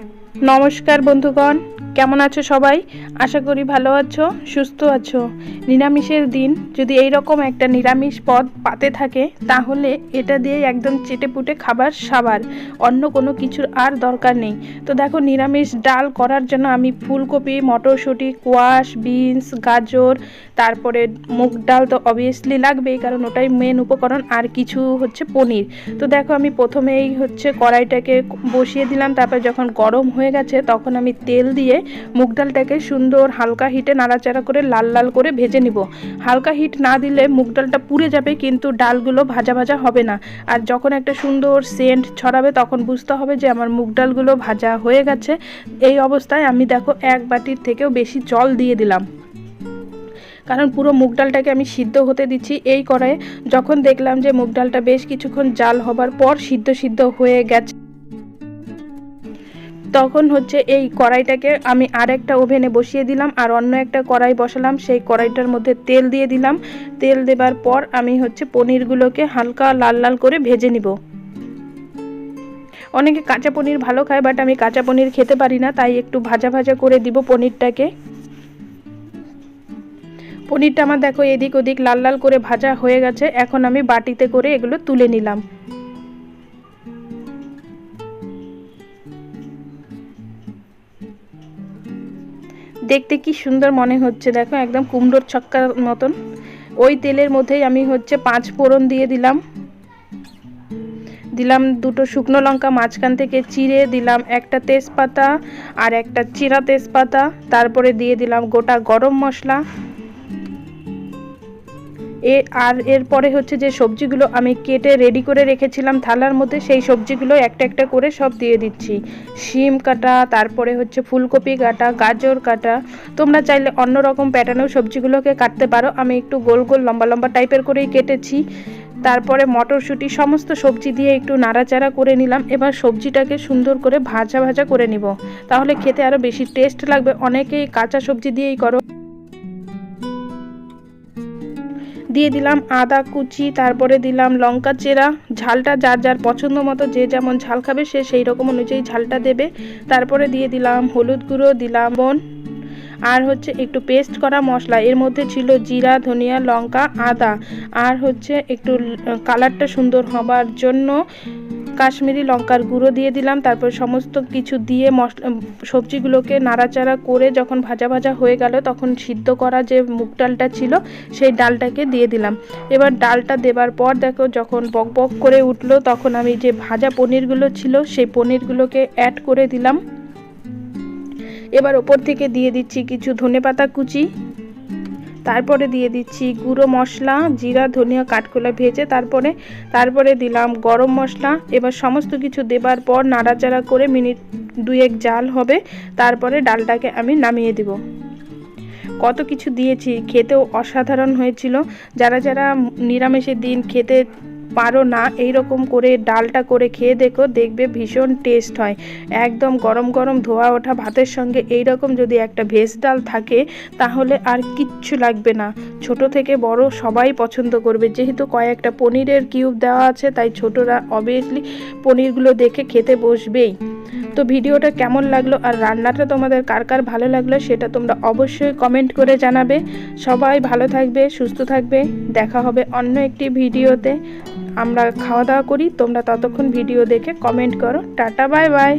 you. নমস্কার বন্ধুগণ, কেমন আছো সবাই? আশা করি ভালো আছো, সুস্থ আছো। নিরামিষের দিন, যদি এই রকম একটা নিরামিষ পদ পাতে থাকে, তাহলে এটা দিয়ে একদম চেটেপুটে খাবার সাবার। অন্য কোনো কিছুর আর দরকার নেই। তো দেখো, নিরামিষ ডাল করার জন্য আমি ফুলকপি, মটরশুঁটি, কোয়াশ, বিনস, গাজর, তারপরে মুগ ডাল তো অবভিয়াসলি লাগবেই, কারণ ওটাই মেন উপকরণ, আর কিছু হচ্ছে পনির। তো দেখো, আমি প্রথমেই হচ্ছে কড়াইটাকে বসিয়ে দিলাম, তারপর যখন গরম হয়ে গেছে, তখন আমি তেল দিয়ে মুগ ডালটাকে সুন্দর হালকা হিটে নাড়াচাড়া করে লাল লাল করে ভেজে নিব। হালকা হিট না দিলে মুগ ডালটা পুড়ে যাবে, কিন্তু ডালগুলো ভাজা ভাজা হবে না। আর যখন একটা সুন্দর সেন্ট ছড়াবে, তখন বুঝতে হবে যে আমার মুগ ডালগুলো ভাজা হয়ে গেছে। এই অবস্থায় আমি দেখো এক বাটির থেকেও বেশি জল দিয়ে দিলাম। কারণ পুরো মুগ ডালটাকে আমি সিদ্ধ হতে দিচ্ছি এই কড়াইয়ে। যখন দেখলাম যে মুগ ডালটা বেশ কিছুক্ষণ জাল হবার পর সিদ্ধ সিদ্ধ হয়ে গেছে। তখন হচ্ছে এই কড়াইটাকে আমি আরেকটা ওভেনে বসিয়ে দিলাম আর অন্য একটা কড়াই বসালাম, সেই কড়াইটার মধ্যে তেল দিয়ে দিলাম। তেল দেবার পর আমি হচ্ছে পনিরগুলোকে হালকা লাল লাল করে ভেজে নিব। অনেকে কাঁচা পনির ভালো খায়, বাট আমি কাঁচা পনির খেতে পারি না, তাই একটু ভাজা ভাজা করে দিব পনিরটাকে। পনিরটা আমার দেখো এদিক ওদিক লাল লাল করে ভাজা হয়ে গেছে, এখন আমি বাটিতে করে এগুলো তুলে নিলাম। দেখতে কি সুন্দর মনে হচ্ছে, দেখো একদম কুমড়োর ছক্কার মতন। ওই তেলের মধ্যেই আমি হচ্ছে পাঁচ ফোড়ন দিয়ে দিলাম। দিলাম দুটো শুকনো লঙ্কা, মাঝখান থেকে চিড়ে দিলাম একটা তেজপাতা আর একটা চিরা তেজপাতা। তারপরে দিয়ে দিলাম গোটা গরম মশলা। এ আর এরপরে হচ্ছে যে সবজিগুলো আমি কেটে রেডি করে রেখেছিলাম থালার মধ্যে, সেই সবজিগুলো একটা একটা করে সব দিয়ে দিচ্ছি। শিম কাটা, তারপরে হচ্ছে ফুলকপি কাটা, গাজর কাটা। তোমরা চাইলে অন্য রকম প্যাটার্নেও সবজিগুলোকে কাটতে পারো। আমি একটু গোল গোল, লম্বা লম্বা টাইপের করেই কেটেছি। তারপরে মটরশুঁটি, সমস্ত সবজি দিয়ে একটু নাড়াচাড়া করে নিলাম। এবার সবজিটাকে সুন্দর করে ভাজা ভাজা করে নিব। তাহলে খেতে আরও বেশি টেস্ট লাগবে। অনেকেই কাঁচা সবজি দিয়েই করো। দিয়ে দিলাম আদা, কুচি, তারপরে দিলাম লঙ্কা চেরা। ঝালটা যার যার পছন্দ মতো, যে যেমন ঝাল খাবে সে সেই রকম অনুযায়ী ঝালটা দেবে। তারপরে দিয়ে দিলাম হলুদ গুঁড়ো, দিলাম বন আর হচ্ছে একটু পেস্ট করা মশলা। এর মধ্যে ছিল জিরা, ধনিয়া, লঙ্কা, আদা। আর হচ্ছে একটু কালারটা সুন্দর হবার জন্য কাশ্মীরি লঙ্কার গুঁড়ো দিয়ে দিলাম, তারপর সমস্ত কিছু দিয়ে মশলা সবজিগুলোকে নাড়াচাড়া করে যখন ভাজা ভাজা হয়ে গেল, তখন সিদ্ধ করা যে মুগ ডালটা ছিল, সেই ডালটাকে দিয়ে দিলাম। এবার ডালটা দেবার পর দেখো যখন বক বক করে উঠল, তখন আমি যে ভাজা পনিরগুলো ছিল, সেই পনিরগুলোকে অ্যাড করে দিলাম। এবার ওপর থেকে দিয়ে দিচ্ছি কিছু ধনে পাতা কুচি। তারপরে দিয়ে দিচ্ছি গুঁড়ো মশলা, জিরা, ধনিয়া, কাঠকোলা ভেজে তারপরে তারপরে দিলাম গরম মশলা। এবার সমস্ত কিছু দেবার পর নাড়াচাড়া করে মিনিট দুয়েক জাল হবে, তারপরে ডালটাকে আমি নামিয়ে দিব। কত কিছু দিয়েছি, খেতেও অসাধারণ হয়েছিল। যারা যারা নিরামিষের দিন খেতে পারো না এই রকম করে ডালটা করে খেয়ে দেখো, দেখবে ভীষণ টেস্ট হয়। একদম গরম গরম ধোয়া ওঠা ভাতের সঙ্গে এই রকম যদি একটা ভেজ ডাল থাকে, তাহলে আর কিচ্ছু লাগবে না। ছোট থেকে বড় সবাই পছন্দ করবে। যেহেতু কয়েকটা পনিরের কিউব দেওয়া আছে, তাই ছোটরা অবভিয়াসলি পনিরগুলো দেখে খেতে বসবেই। তো ভিডিওটা কেমন লাগল আর রান্নাটা তোমাদের কার কার ভালো লাগল সেটা তোমরা অবশ্যই কমেন্ট করে জানাবে। সবাই ভালো থাকবে, সুস্থ থাকবে। দেখা হবে অন্য একটি ভিডিওতে। আমরা খাওয়া দাওয়া করি তোমরা ততক্ষণ ভিডিও দেখে কমেন্ট করো। Tata bye bye